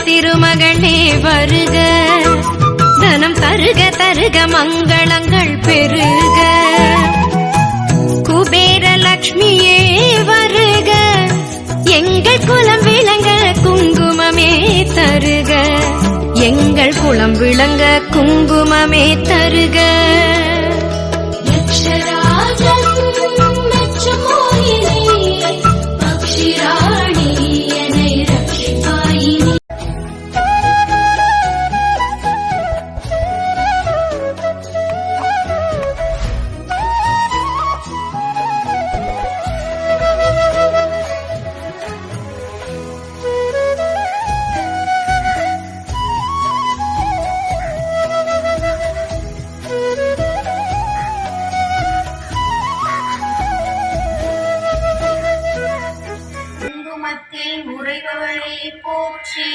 வருக திருமகளே வருக. தனம் தருக தருக மங்களங்கள் பெருக. குபேர லக்ஷ்மியே வருக. எங்கள் குலம் விளங்க குங்குமமே தருக. எங்கள் குலம் விளங்க குங்குமமே தருக. நாமத்தில் உறைபவளே போற்றி.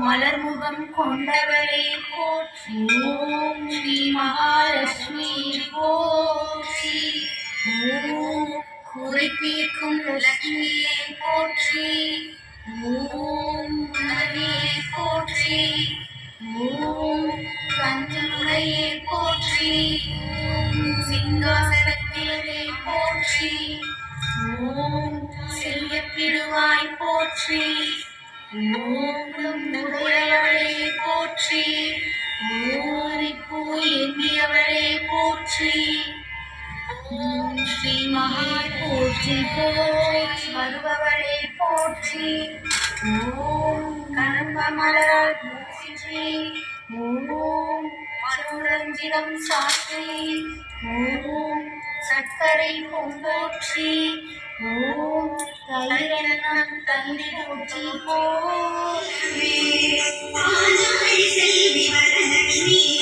மலர்முகம் கொண்டவளே போற்றி. ஓம் ஸ்ரீ மகாலட்சுமி போற்றி. ஓம் குறைத்தீர்க்கும் லட்சுமியை போற்றி. ஓம் உணவியே போற்றி. ஓம் கஞ்சமுறையே போற்றி. ஓம் சிங்காசனத்திலே போற்றி. ஓம் செல்வப்பிடுவாய் போற்றி. ஓம் உடையவளே போற்றி. ஓரிப்பூ எண்ணியவளே போற்றி. ஓம் ஸ்ரீ மகா போற்றி. போற்றி வருபவளே போற்றி. ஓம் கனம்பமலர் போற்றி ஓம் மனோரஞ்சிதம் சாற்றி. ஓம் சர்க்கரை பொங்கோற்றி. ஓம் தயிரெண்ணம் தந்தி போற்றி செல்வி வரலட்சுமி.